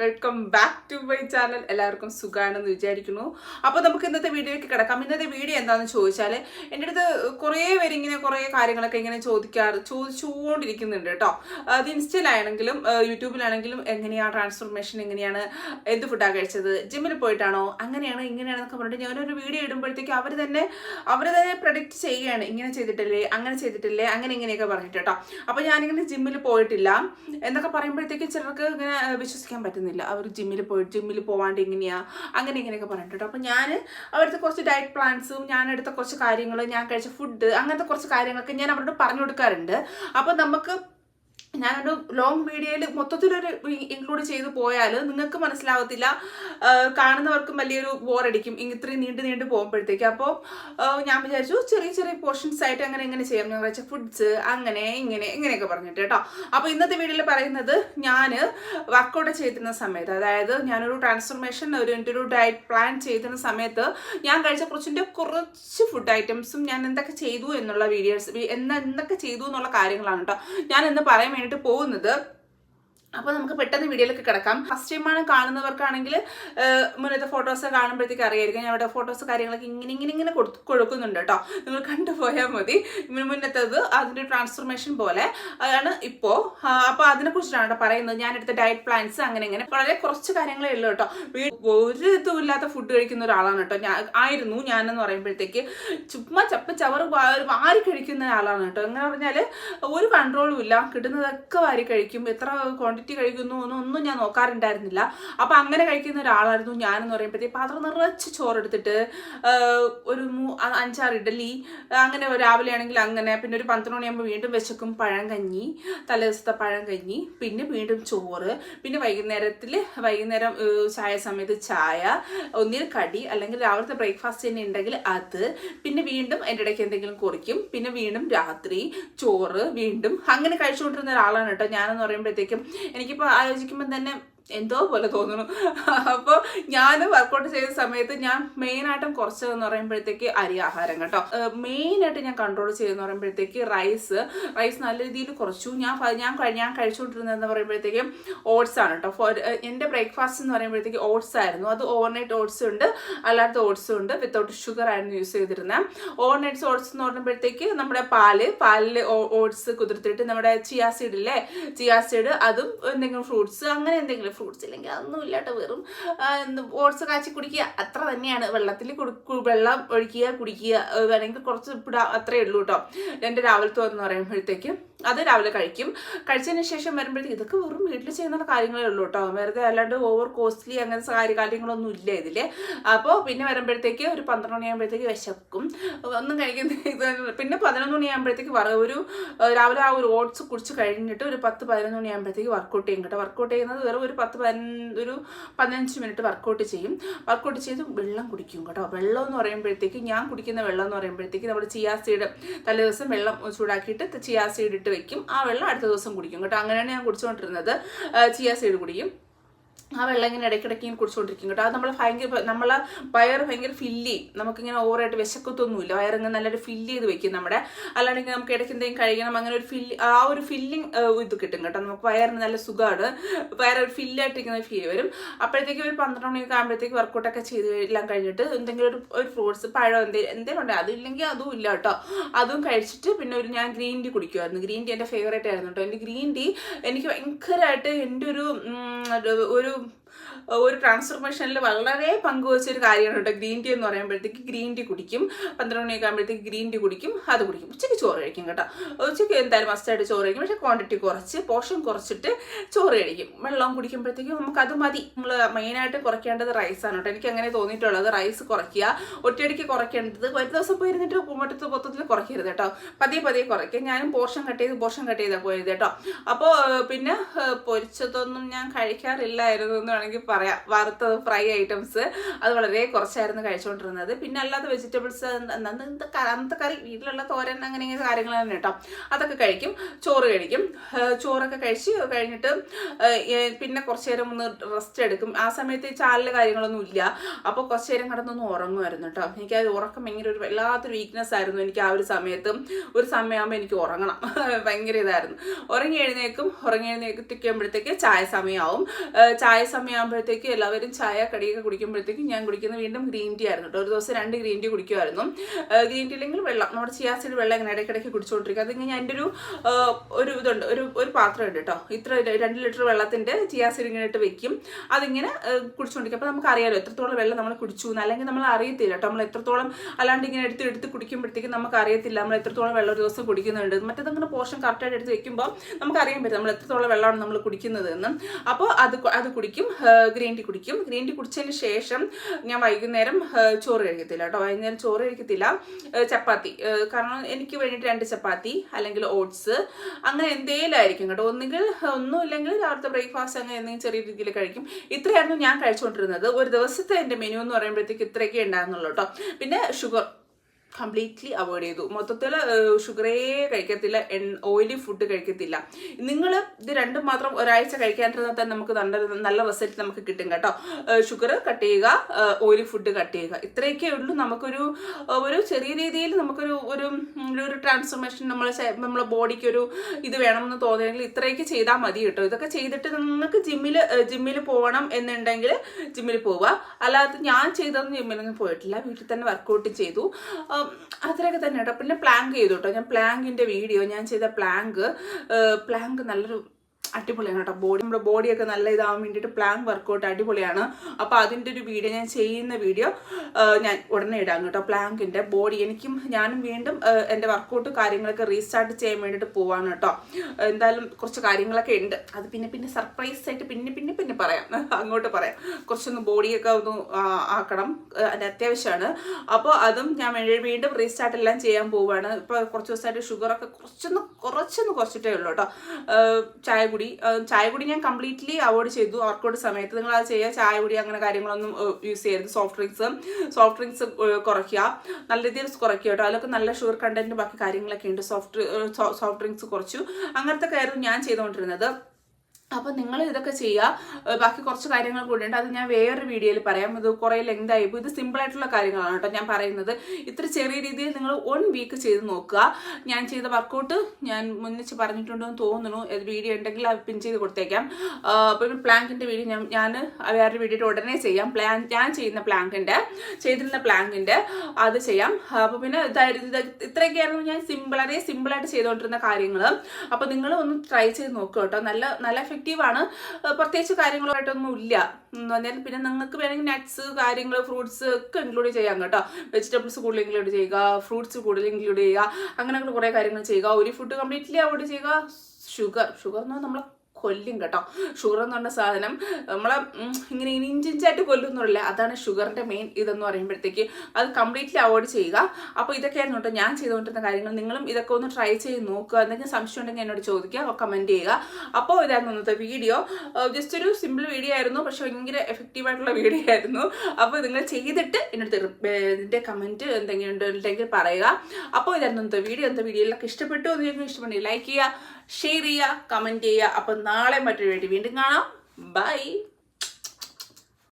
Welcome back to my channel എല്ലാവർക്കും സുഖമാണെന്ന് വിചാരിക്കുന്നു. അപ്പോൾ നമുക്ക് ഇന്നത്തെ വീഡിയോയ്ക്ക് കിടക്കാം. ഇന്നത്തെ വീഡിയോ എന്താണെന്ന് ചോദിച്ചാൽ എന്റെ അടുത്ത് കുറേ പേര് ഇങ്ങനെ കുറേ കാര്യങ്ങളൊക്കെ ഇങ്ങനെ ചോദിക്കാറ് ചോദിച്ചുകൊണ്ടിരിക്കുന്നുണ്ട് കേട്ടോ. അത് ഇൻസ്റ്റയിലാണെങ്കിലും യൂട്യൂബിലാണെങ്കിലും എങ്ങനെയാണ് ട്രാൻസ്ഫോർമേഷൻ എങ്ങനെയാണ് എന്ത് ഫുഡാണ് കഴിച്ചത് ജിമ്മിൽ പോയിട്ടാണോ അങ്ങനെയാണ് ഇങ്ങനെയാണെന്നൊക്കെ പറഞ്ഞിട്ട് ഞാനൊരു വീഡിയോ ഇടുമ്പോഴത്തേക്ക് അവർ തന്നെ അവർ തന്നെ പ്രൊഡിക്റ്റ് ചെയ്യുകയാണ് ഇങ്ങനെ ചെയ്തിട്ടില്ലേ അങ്ങനെ ചെയ്തിട്ടില്ലേ അങ്ങനെ ഇങ്ങനെയൊക്കെ പറഞ്ഞിട്ട് കേട്ടോ. അപ്പോൾ ഞാനിങ്ങനെ ജിമ്മിൽ പോയിട്ടില്ല. എന്നൊക്കെ പറയുമ്പോഴത്തേക്ക് ചിലർക്ക് ഇങ്ങനെ വിശ്വസിക്കാൻ പറ്റുന്നില്ല. അവർ ജിമ്മിൽ പോയി ജിമ്മിൽ പോവാണ്ട് ഇങ്ങനെയാ അങ്ങനെ ഇങ്ങനെയൊക്കെ പറഞ്ഞിട്ട് അപ്പോൾ ഞാൻ അവിടുത്തെ കുറച്ച് ഡയറ്റ് പ്ലാൻസും ഞാൻ എടുത്ത കുറച്ച് കാര്യങ്ങൾ ഞാൻ കഴിച്ച ഫുഡ് അങ്ങനത്തെ കുറച്ച് കാര്യങ്ങളൊക്കെ ഞാൻ അവരോട് പറഞ്ഞു കൊടുക്കാറുണ്ട്. അപ്പോൾ നമുക്ക് ഞാനൊരു ലോങ് വീഡിയോയിൽ മൊത്തത്തിലൊരു ഇൻക്ലൂഡ് ചെയ്ത് പോയാൽ നിങ്ങൾക്ക് മനസ്സിലാവത്തില്ല കാണുന്നവർക്കും വലിയൊരു ബോറടിക്കും അടിക്കും. ഇത്രയും നീണ്ടു നീണ്ടു പോകുമ്പോഴത്തേക്ക്. അപ്പോൾ ഞാൻ വിചാരിച്ചു ചെറിയ ചെറിയ പോർഷൻസ് ആയിട്ട് അങ്ങനെ ഇങ്ങനെ ചെയ്യാം. ഞാൻ വെച്ചാൽ ഫുഡ്സ് അങ്ങനെ ഇങ്ങനെ ഇങ്ങനെയൊക്കെ പറഞ്ഞിട്ട് കേട്ടോ അപ്പോൾ ഇന്നത്തെ വീഡിയോയിൽ പറയുന്നത് ഞാൻ വർക്കൗട്ട് ചെയ്തിരുന്ന സമയത്ത് അതായത് ഞാനൊരു ട്രാൻസ്ഫോർമേഷൻ ഒരു എന്റെ ഒരു ഡയറ്റ് പ്ലാൻ ചെയ്തിരുന്ന സമയത്ത് ഞാൻ കഴിച്ച കുറച്ചിന്റെ കുറച്ച് ഫുഡ് ഐറ്റംസും ഞാൻ എന്തൊക്കെ ചെയ്തു എന്നുള്ള വീഡിയോസ് എന്തൊക്കെ ചെയ്തു എന്നുള്ള കാര്യങ്ങളാണ് കേട്ടോ ഞാൻ ഇന്ന് പറയാൻ വേണ്ടിയിട്ട് പോകുന്നത് അപ്പോൾ നമുക്ക് പെട്ടെന്ന് വീഡിയോയിലേക്ക് കിടക്കാം. ഫസ്റ്റ് ടൈമാണ് കാണുന്നവർക്കാണെങ്കിൽ മുന്നത്തെ ഫോട്ടോസ് കാണുമ്പോഴത്തേക്ക് അറിയായിരിക്കും. ഞാൻ അവിടെ ഫോട്ടോസ് കാര്യങ്ങളൊക്കെ ഇങ്ങനെ ഇങ്ങനെ ഇങ്ങനെ കൊടു- കൊടുക്കുന്നുണ്ട് കേട്ടോ. നിങ്ങൾ കണ്ടുപോയാൽ മതി. മുന്നത്തത് അതിന്റെ ട്രാൻസ്ഫോർമേഷൻ പോലെ അതാണ് ഇപ്പോൾ അപ്പോൾ അതിനെക്കുറിച്ചിട്ടാണ് കേട്ടോ പറയുന്നത്. ഞാൻ എടുത്ത ഡയറ്റ് പ്ലാൻസ് അങ്ങനെ ഇങ്ങനെ. വളരെ കുറച്ച് കാര്യങ്ങളേ ഉള്ളൂ കേട്ടോ. ഒരു ഇതും ഇല്ലാത്ത ഫുഡ് കഴിക്കുന്ന ഒരാളാണ് കേട്ടോ. ഞാൻ ആയിരുന്നു ഞാനെന്ന് പറയുമ്പോഴത്തേക്ക് ചുമ്മാ ചപ്പ ചവറ് വാ- വാരി കഴിക്കുന്ന ആളാണ് കേട്ടോ. എങ്ങനെ പറഞ്ഞാൽ ഒരു കൺട്രോളും ഇല്ല. കിട്ടുന്നതൊക്കെ വാരി കഴിക്കും. എത്ര കഴിക്കുന്നു എന്നൊന്നും ഞാൻ നോക്കാറുണ്ടായിരുന്നില്ല. അപ്പം അങ്ങനെ കഴിക്കുന്ന ഒരാളായിരുന്നു ഞാനെന്ന് പറയുമ്പോഴത്തേക്ക് പാത്രം നിറച്ച് ചോറെടുത്തിട്ട് ഒരു മൂ- അഞ്ചാറ് ഇഡലി അങ്ങനെ രാവിലെ ആണെങ്കിൽ അങ്ങനെ പിന്നെ ഒരു പന്ത്രണ്ട് മണിയാകുമ്പോൾ വീണ്ടും വിശക്കും പഴം കഞ്ഞി തലേ ദിവസത്തെ പഴം കഞ്ഞി പിന്നെ വീണ്ടും ചോറ് പിന്നെ വൈകുന്നേരത്തിൽ വൈകുന്നേരം ചായ സമയത്ത് ചായ ഒന്നിൽ കടി അല്ലെങ്കിൽ രാവിലത്തെ ബ്രേക്ക്ഫാസ്റ്റ് തന്നെ ഉണ്ടെങ്കിൽ അത് പിന്നെ വീണ്ടും എന്റെ ഇടയ്ക്ക് എന്തെങ്കിലും കുറിക്കും പിന്നെ വീണ്ടും രാത്രി ചോറ് വീണ്ടും അങ്ങനെ കഴിച്ചുകൊണ്ടിരുന്ന ഒരാളാണ് കേട്ടോ ഞാനെന്ന് പറയുമ്പോഴത്തേക്കും എനിക്കിപ്പോൾ ആലോചിക്കുമ്പോൾ തന്നെ എന്തോ പോലെ തോന്നുന്നു. അപ്പോൾ ഞാൻ വർക്കൗട്ട് ചെയ്യുന്ന സമയത്ത് ഞാൻ മെയിനായിട്ടും കുറച്ചതെന്ന് പറയുമ്പോഴത്തേക്ക് അരി ആഹാരം കേട്ടോ. മെയിനായിട്ട് ഞാൻ കൺട്രോൾ ചെയ്തെന്ന് പറയുമ്പോഴത്തേക്ക് റൈസ് റൈസ് നല്ല രീതിയിൽ കുറച്ചു. ഞാൻ ഞാൻ ഞാൻ കഴിച്ചുകൊണ്ടിരുന്നതെന്ന് പറയുമ്പോഴത്തേക്കും ഓട്സ് ആണ് കേട്ടോ. എന്റെ ബ്രേക്ക്ഫാസ്റ്റ് എന്ന് പറയുമ്പോഴത്തേക്ക് ഓട്സ് ആയിരുന്നു. അത് ഓവർനൈറ്റ് ഓട്സ് ഉണ്ട്. അല്ലാത്ത ഓട്സ് ഉണ്ട്. വിത്തൗട്ട് ഷുഗർ ആയിരുന്നു യൂസ് ചെയ്തിരുന്നത് ഓവർനൈറ്റ്സ് ഓട്സ് എന്ന് പറയുമ്പോഴത്തേക്ക് നമ്മുടെ പാൽ പാലിൽ ഓട്സ് കുതിർത്തിട്ട് നമ്മുടെ ചിയാ സീഡ് ഇല്ലേ? ചിയാ സീഡ് അതും എന്തെങ്കിലും ഫ്രൂട്ട്സ് അങ്ങനെ എന്തെങ്കിലും ഫ്രൂട്ട്സ് ഇല്ലെങ്കിൽ അതൊന്നും ഇല്ലാട്ട്. വെറും ഓട്സ് കാച്ചി കുടിക്കുക. അത്ര തന്നെയാണ്. വെള്ളത്തിൽ വെള്ളം ഒഴിക്കുക കുടിക്കുക. വേണമെങ്കിൽ കുറച്ച് ഇപ്പിടാ അത്രയേ ഉള്ളൂ കേട്ടോ എന്റെ രാവിലത്തെ എന്ന് പറയുമ്പോഴത്തേക്കും അത് രാവിലെ കഴിക്കും. കഴിച്ചതിന് ശേഷം വരുമ്പോഴത്തേക്ക് ഇതൊക്കെ വെറും വീട്ടിൽ ചെയ്യുന്ന കാര്യങ്ങളേ ഉള്ളൂ കേട്ടോ വെറുതെ അല്ലാണ്ട് ഓവർ കോസ്റ്റ്ലി അങ്ങനത്തെ കാര്യ കാര്യങ്ങളൊന്നും ഇല്ല ഇതിൽ അപ്പോൾ പിന്നെ വരുമ്പോഴത്തേക്ക് ഒരു പന്ത്രണ്ട് മണിയാകുമ്പോഴത്തേക്ക് വിശക്കും. ഒന്നും കഴിക്കുന്ന ഇത് പിന്നെ പതിനൊന്ന് മണിയാകുമ്പോഴത്തേക്ക് ഒരു രാവിലെ ആ ഒരു ഓട്സ് കുടിച്ച് കഴിഞ്ഞിട്ട് ഒരു പത്ത് പതിനൊന്ന് മണിയാകുമ്പോഴത്തേക്ക് വർക്കൗട്ട് ചെയ്യും കേട്ടോ. വർക്കൗട്ട് ചെയ്യുന്നത് വെറും ഒരു പത്ത് ഒരു പതിനഞ്ച് മിനിറ്റ് വർക്കൗട്ട് ചെയ്യും. വർക്കൗട്ട് ചെയ്ത് വെള്ളം കുടിക്കും കേട്ടോ. വെള്ളം എന്ന് പറയുമ്പോഴത്തേക്ക് ഞാൻ കുടിക്കുന്ന വെള്ളം എന്ന് പറയുമ്പോഴത്തേക്ക് നമ്മുടെ ചിയാ സീഡ് തലേ ദിവസം വെള്ളം ചൂടാക്കിയിട്ട് ചിയാ സീഡ് ഇട്ട് വെക്കും. ആ വെള്ളം അടുത്ത ദിവസം കുടിക്കും. കേട്ടോ അങ്ങനെയാണ് ഞാൻ കുടിച്ചുകൊണ്ടിരുന്നത്. ചിയാ സീഡ് കുടിക്കും. ആ വെള്ളം ഇങ്ങനെ ഇടയ്ക്കിടയ്ക്ക് ഇങ്ങനെ കുടിച്ചുകൊണ്ടിരിക്കും കേട്ടോ. അത് നമ്മൾ ഭയങ്കര നമ്മളെ വയർ ഭയങ്കര ഫില്ല്. ചെയ്യും നമുക്കിങ്ങനെ ഓവറായിട്ട് വിശക്കത്തൊന്നുമില്ല. വയറിങ്ങനെ നല്ലൊരു ഫില്ല് ചെയ്ത് വെക്കും നമ്മുടെ. അല്ലാണ്ടെങ്കിൽ നമുക്ക് ഇടയ്ക്ക് എന്തെങ്കിലും കഴിക്കണം അങ്ങനെ ഒരു ഫില്ല് ആ ഒരു ഫില്ലിങ് ഇത് കിട്ടും കേട്ടോ. നമുക്ക് വയറിന് നല്ല സുഖമാണ് വയറ് ഒരു ഫില്ലായിട്ടിരിക്കുന്ന ഫീൽ വരും. അപ്പോഴത്തേക്ക് ഒരു പന്ത്രണ്ട് മണിയൊക്കെ ആകുമ്പോഴത്തേക്ക് വർക്കൗട്ടൊക്കെ ചെയ്ത് എല്ലാം കഴിഞ്ഞിട്ട് എന്തെങ്കിലും ഒരു ഒരു ഫ്രൂട്ട്സ് പഴം എന്തെങ്കിലും എന്തെങ്കിലും ഉണ്ടോ. അതില്ലെങ്കിൽ അതും ഇല്ല കേട്ടോ. അതും കഴിച്ചിട്ട് പിന്നെ ഒരു ഞാൻ ഗ്രീൻ ടീ കുടിക്കുമായിരുന്നു ഗ്രീൻ ടീ എന്റെ ഫേവറേറ്റ് ആയിരുന്നു കേട്ടോ. എന്റെ ഗ്രീൻ ടീ എനിക്ക് ഭയങ്കരമായിട്ട് എന്റെ ഒരു ഉം, ഒരു ഒരു ട്രാൻസ്ഫോർമേഷനിൽ വളരെ പങ്കുവച്ച ഒരു കാര്യമാണ് കേട്ടോ. ഗ്രീൻ ടീ എന്ന് പറയുമ്പോഴത്തേക്ക് ഗ്രീൻ ടീ കുടിക്കും. പന്ത്രണ്ട് മണിയൊക്കെ ആകുമ്പോഴത്തേക്ക് ഗ്രീൻ ടീ കുടിക്കും. അത് കുടിക്കും. ഉച്ചയ്ക്ക് ചോറ് കഴിക്കും കേട്ടോ. ഉച്ചയ്ക്ക് എന്തായാലും മസ്റ്റായിട്ട് ചോറ് കഴിക്കും. പക്ഷേ ക്വാണ്ടിറ്റി കുറച്ച് പോർഷൻ കുറച്ചിട്ട് ചോറ് കഴിക്കും. വെള്ളം കുടിക്കുമ്പോഴത്തേക്കും നമുക്ക് അത് മതി. നമ്മൾ മെയിനായിട്ട് കുറയ്ക്കേണ്ടത് റൈസാണ് കേട്ടോ. എനിക്ക് അങ്ങനെ തോന്നിയിട്ടുള്ളത്. റൈസ് കുറയ്ക്കുക. ഒറ്റയടിക്ക് കുറയ്ക്കേണ്ടത്. ഒരു ദിവസം പോയിരുന്നിട്ട് മറ്റത്ത് മൊത്തത്തിൽ കുറയ്ക്കരുത് കേട്ടോ. പതിയെ പതിയെ കുറയ്ക്കുക. ഞാനും പോർഷൻ കട്ട് ചെയ്ത് പോർഷൻ കട്ട് ചെയ്താൽ പോയത് കേട്ടോ. അപ്പോൾ പിന്നെ പൊരിച്ചതൊന്നും ഞാൻ കഴിക്കാറില്ലായിരുന്നു വേണമെങ്കിൽ പറയാം. വറുത്തത് ഫ്രൈ ഐറ്റംസ്. അത് വളരെ കുറച്ചായിരുന്നു കഴിച്ചുകൊണ്ടിരുന്നത് പിന്നെ അല്ലാതെ വെജിറ്റബിൾസ് അന്നത്തെ അന്നത്തെ കറി വീട്ടിലുള്ള തോരൻ അങ്ങനെ കാര്യങ്ങൾ തന്നെ കേട്ടോ. അതൊക്കെ കഴിക്കും. ചോറ് കഴിക്കും. ചോറൊക്കെ കഴിച്ച് കഴിഞ്ഞിട്ട് പിന്നെ കുറച്ച് നേരം ഒന്ന് റെസ്റ്റ് എടുക്കും. ആ സമയത്ത് ഈ ചാനൽ കാര്യങ്ങളൊന്നും ഇല്ല. അപ്പോൾ കുറച്ച് നേരം കിടന്നൊന്ന് ഉറങ്ങുമായിരുന്നു കേട്ടോ. എനിക്ക് ആ ഉറക്കം ഭയങ്കര ഒരു വല്ലാത്തൊരു വീക്ക്നെസ് ആയിരുന്നു എനിക്ക് ആ ഒരു സമയത്ത്. ഒരു സമയമാകുമ്പോൾ എനിക്ക് ഉറങ്ങണം. ഭയങ്കര ഇതായിരുന്നു. ഉറങ്ങി എഴുന്നേക്കും ഉറങ്ങി എഴുന്നേക്കുമ്പോഴത്തേക്ക് ചായ സമയമാവും. ചായ സമയം സമയമാകുമ്പോഴത്തേക്ക് എല്ലാവരും ചായ കടിയൊക്കെ കുടിക്കുമ്പോഴത്തേക്കും ഞാൻ കുടിക്കുന്ന വീണ്ടും ഗ്രീൻ ടീ ആയിരുന്നു കേട്ടോ. ഒരു ദിവസം രണ്ട് ഗ്രീൻ ടീ കുടിക്കുമായിരുന്നു. ഗ്രീൻ ടീ അല്ലെങ്കിൽ വെള്ളം. നമ്മുടെ ചിയാസിഡ് വെള്ളം ഇങ്ങനെ ഇടയ്ക്കിടയ്ക്ക് കുടിച്ചുകൊണ്ടിരിക്കുക അതിങ്ങനെ എന്റെ ഒരു ഒരു ഇതുണ്ട്. ഒരു ഒരു പാത്രം ഉണ്ട് കേട്ടോ. ഇത്ര രണ്ട് ലിറ്റർ വെള്ളത്തിന്റെ ചിയാസിഡ് ഇങ്ങനെ ഇട്ട് വെക്കും. അതിങ്ങനെ കുടിച്ചുകൊണ്ടിരിക്കും. അപ്പോൾ നമുക്ക് അറിയാലോ എത്രത്തോളം വെള്ളം നമ്മൾ കുടിച്ചു എന്ന്. അല്ലെങ്കിൽ നമ്മൾ അറിയത്തില്ല കേട്ടോ. നമ്മൾ എത്രത്തോളം അല്ലാണ്ട് ഇങ്ങനെ എടുത്ത് എടുത്ത് കുടിക്കുമ്പോഴത്തേക്കും നമുക്ക് അറിയത്തില്ല നമ്മൾ എത്രത്തോളം വെള്ളം ഒരു ദിവസം കുടിക്കുന്നുണ്ട്. മറ്റേതങ്ങനെ പോർഷൻ കറക്റ്റായിട്ട് എടുത്ത് വെക്കുമ്പോൾ നമുക്ക് അറിയാൻ പറ്റും നമ്മൾ എത്രത്തോളം വെള്ളമാണ് നമ്മൾ കുടിക്കുന്നത് എന്ന്. അപ്പോൾ അത് അത് കുടിക്കും. ഗ്രീൻ ടീ കുടിക്കും. ഗ്രീൻ ടീ കുടിച്ചതിന് ശേഷം ഞാൻ വൈകുന്നേരം ചോറ് കഴിക്കത്തില്ല കേട്ടോ. വൈകുന്നേരം ചോറ് കഴിക്കത്തില്ല. ചപ്പാത്തി. കാരണം എനിക്ക് വേണ്ടിയിട്ട് രണ്ട് ചപ്പാത്തി അല്ലെങ്കിൽ ഓട്സ് അങ്ങനെ എന്തെങ്കിലും ആയിരിക്കും കേട്ടോ. ഒന്നുകിൽ ഇല്ലെങ്കിൽ രാവിലത്തെ ബ്രേക്ക്ഫാസ്റ്റ് അങ്ങനെ എന്തെങ്കിലും ചെറിയ രീതിയിൽ കഴിക്കും. ഇത്രയായിരുന്നു ഞാൻ കഴിച്ചുകൊണ്ടിരുന്നത്. ഒരു ദിവസത്തെ എന്റെ മെനു എന്ന് പറയുമ്പോഴത്തേക്ക് ഇത്രയൊക്കെ ഉണ്ടായിരുന്നുള്ളൂ കേട്ടോ. പിന്നെ ഷുഗർ കംപ്ലീറ്റ്ലി അവോയ്ഡ് ചെയ്തു. മൊത്തത്തിൽ ഷുഗറേ കഴിക്കത്തില്ല ഓയിലി ഫുഡ് കഴിക്കത്തില്ല. നിങ്ങൾ ഇത് രണ്ടും മാത്രം ഒരാഴ്ച കഴിക്കാണ്ടിരുന്നാൽ തന്നെ നമുക്ക് നല്ല നല്ല റിസൾട്ട് നമുക്ക് കിട്ടും കേട്ടോ. ഷുഗർ കട്ട് ചെയ്യുക ഓയിലി ഫുഡ് കട്ട് ചെയ്യുക. ഇത്രയൊക്കെ ഉള്ളൂ നമുക്കൊരു ഒരു ചെറിയ രീതിയിൽ നമുക്കൊരു ഒരു ഒരു- ട്രാൻസ്ഫോർമേഷൻ നമ്മളെ നമ്മളെ ബോഡിക്ക് ഒരു ഇത് വേണമെന്ന് തോന്നിയെങ്കിൽ ഇത്രയൊക്കെ ചെയ്താൽ മതി കേട്ടോ. ഇതൊക്കെ ചെയ്തിട്ട് നിങ്ങൾക്ക് ജിമ്മിൽ ജിമ്മിൽ പോകണം എന്നുണ്ടെങ്കിൽ ജിമ്മിൽ പോവുക. അല്ലാതെ ഞാൻ ചെയ്തൊന്നും ജിമ്മിലൊന്നും പോയിട്ടില്ല. വീട്ടിൽ തന്നെ വർക്കൗട്ട് ചെയ്തു. ഉം, അത്രയൊക്കെ തന്നെ കേട്ടോ പിന്നെ പ്ലാങ്ക് ചെയ്തു കേട്ടോ ഞാൻ പ്ലാങ്കിന്റെ വീഡിയോ ഞാൻ ചെയ്ത പ്ലാങ്ക് പ്ലാങ്ക് നല്ലൊരു അടിപൊളിയാണ് കേട്ടോ. ബോഡി നമ്മുടെ ബോഡിയൊക്കെ നല്ല ഇതാവാൻ വേണ്ടിയിട്ട് പ്ലാൻ വർക്കൗട്ട് അടിപൊളിയാണ്. അപ്പോൾ അതിന്റെ ഒരു വീഡിയോ ഞാൻ ചെയ്യുന്ന വീഡിയോ ഞാൻ ഉടനെ ഇടാം കേട്ടോ പ്ലാങ്കിന്റെ ബോഡി എനിക്കും ഞാനും വീണ്ടും എന്റെ വർക്കൗട്ട് കാര്യങ്ങളൊക്കെ റീസ്റ്റാർട്ട് ചെയ്യാൻ വേണ്ടിയിട്ട് പോവാണ് കേട്ടോ. എന്തായാലും കുറച്ച് കാര്യങ്ങളൊക്കെ ഉണ്ട്. അത് പിന്നെ പിന്നെ സർപ്രൈസ് ആയിട്ട് പിന്നെ പിന്നെ പിന്നെ പറയാം. അങ്ങോട്ട് പറയാം. കുറച്ചൊന്ന് ബോഡിയൊക്കെ ഒന്ന് ആക്കണം. അത് അത്യാവശ്യമാണ്. അപ്പോൾ അതും ഞാൻ വീണ്ടും റീസ്റ്റാർട്ട് എല്ലാം ചെയ്യാൻ പോവുകയാണ് ഇപ്പോൾ കുറച്ച് ദിവസമായിട്ട് ഷുഗറൊക്കെ കുറച്ചൊന്ന് കുറച്ചൊന്ന് കുറച്ചിട്ടേ ഉള്ളൂ കേട്ടോ. ചായ കുടി ചായകുടി. ചായ കുടി ഞാൻ കംപ്ലീറ്റ്ലി അവോയ്ഡ് ചെയ്തു വർക്കൗട്ട് സമയത്ത്. നിങ്ങൾ അത് ചെയ്യുക ചായ കുടി അങ്ങനെ കാര്യങ്ങളൊന്നും യൂസ് ചെയ്യരുത്. സോഫ്റ്റ് ഡ്രിങ്ക്സ് സോഫ്റ്റ് ഡ്രിങ്ക്സ് കുറയ്ക്കുക. നല്ല രീതിയിൽ കുറയ്ക്കുക കേട്ടോ. അതിലൊക്കെ നല്ല ഷുഗർ കണ്ടന്റ് ബാക്കി കാര്യങ്ങളൊക്കെ ഉണ്ട്. സോഫ്റ്റ് സോഫ്റ്റ് ഡ്രിങ്ക്സ് കുറച്ചു. അങ്ങനത്തെ കാര്യം ഞാൻ ചെയ്തുകൊണ്ടിരുന്നത്. അപ്പോൾ നിങ്ങൾ ഇതൊക്കെ ചെയ്യുക. ബാക്കി കുറച്ച് കാര്യങ്ങൾ കൂടി ഉണ്ട്. അത് ഞാൻ വേറൊരു വീഡിയോയിൽ പറയാം. ഇത് കുറേ ലെങ്ത് ആയിപ്പോൾ ഇത് സിമ്പിൾ ആയിട്ടുള്ള കാര്യങ്ങളാണ് കേട്ടോ ഞാൻ പറയുന്നത്. ഇത്ര ചെറിയ രീതിയിൽ നിങ്ങൾ വൺ വീക്ക് ചെയ്ത് നോക്കുക. ഞാൻ ചെയ്ത വർക്കൗട്ട് ഞാൻ മുന്നിച്ച് പറഞ്ഞിട്ടുണ്ടെന്ന് തോന്നുന്നു. ഏത് വീഡിയോ ഉണ്ടെങ്കിൽ അത് പിൻ ചെയ്ത് കൊടുത്തേക്കാം. അപ്പോൾ പ്ലാങ്കിന്റെ വീഡിയോ ഞാൻ ഞാൻ വേറൊരു വീഡിയോ ഉടനെ ചെയ്യാം. പ്ലാൻ ഞാൻ ചെയ്യുന്ന പ്ലാങ്കിന്റെ ചെയ്തിരുന്ന പ്ലാങ്കിന്റെ അത് ചെയ്യാം. അപ്പോൾ പിന്നെ ഇതായിരുന്നു. ഇത് ഇത്രയൊക്കെയായിരുന്നു ഞാൻ സിമ്പിൾ അതേ സിമ്പിളായിട്ട് ചെയ്തുകൊണ്ടിരുന്ന കാര്യങ്ങൾ അപ്പോൾ നിങ്ങൾ ഒന്ന് ട്രൈ ചെയ്ത് നോക്കുക കേട്ടോ. നല്ല നല്ല എഫക്റ്റീവാണ് പ്രത്യേകിച്ച് കാര്യങ്ങളായിട്ടൊന്നും ഇല്ല. എന്ന് പറഞ്ഞാൽ പിന്നെ നിങ്ങൾക്ക് വേണമെങ്കിൽ നട്ട്സ് കാര്യങ്ങൾ ഫ്രൂട്ട്സ് ഒക്കെ ഇൻക്ലൂഡ് ചെയ്യാം കേട്ടോ. വെജിറ്റബിൾസ് കൂടുതൽ ഇൻക്ലൂഡ് ചെയ്യുക ഫ്രൂട്ട്സ് കൂടുതൽ ഇൻക്ലൂഡ് ചെയ്യുക അങ്ങനെ കുറേ കാര്യങ്ങൾ ചെയ്യുക. ഒരു ഫുഡ് കംപ്ലീറ്റ്ലി അവോയ്ഡ് ചെയ്യുക ഷുഗർ ഷുഗർ എന്ന് പറഞ്ഞാൽ നമ്മളെ കൊല്ലും കേട്ടോ. ഷുഗർ എന്ന് പറഞ്ഞ സാധനം നമ്മളെ ഇങ്ങനെ ഇഞ്ചിഞ്ചായിട്ട് കൊല്ലുന്നില്ല അതാണ് ഷുഗറിന്റെ മെയിൻ ഇതെന്ന് പറയുമ്പോഴത്തേക്ക് അത് കംപ്ലീറ്റ്ലി അവോയ്ഡ് ചെയ്യുക. അപ്പോൾ ഇതൊക്കെയായിരുന്നു കേട്ടോ ഞാൻ ചെയ്തുകൊണ്ടിരുന്ന കാര്യങ്ങൾ. നിങ്ങളും ഇതൊക്കെ ഒന്ന് ട്രൈ ചെയ്ത് നോക്കുക. എന്തെങ്കിലും സംശയം ഉണ്ടെങ്കിൽ എന്നോട് ചോദിക്കുക. കമന്റ് ചെയ്യുക. അപ്പോൾ ഇതായിരുന്നു ഇന്നത്തെ വീഡിയോ ജസ്റ്റ് ഒരു സിമ്പിൾ വീഡിയോ ആയിരുന്നു. പക്ഷെ ഭയങ്കര എഫക്റ്റീവ് ആയിട്ടുള്ള വീഡിയോ ആയിരുന്നു. അപ്പോൾ നിങ്ങൾ ചെയ്തിട്ട് എന്നോട് ഇതിന്റെ കമന്റ് എന്തെങ്കിലും ഉണ്ടെങ്കിൽ പറയുക. അപ്പോൾ ഇതായിരുന്നു ഇന്നത്തെ വീഡിയോ ഇന്നത്തെ വീഡിയോയിലൊക്കെ ഇഷ്ടപ്പെട്ടു എന്ന് ചോദിക്കുമ്പോൾ ഇഷ്ടപ്പെട്ടു ലൈക്ക് ചെയ്യുക. ഷെയർ ചെയ്യുക കമന്റ് ചെയ്യുക. അപ്പം നാളെ മറ്റൊരു വീഡിയോ വീണ്ടും കാണാം. ബൈ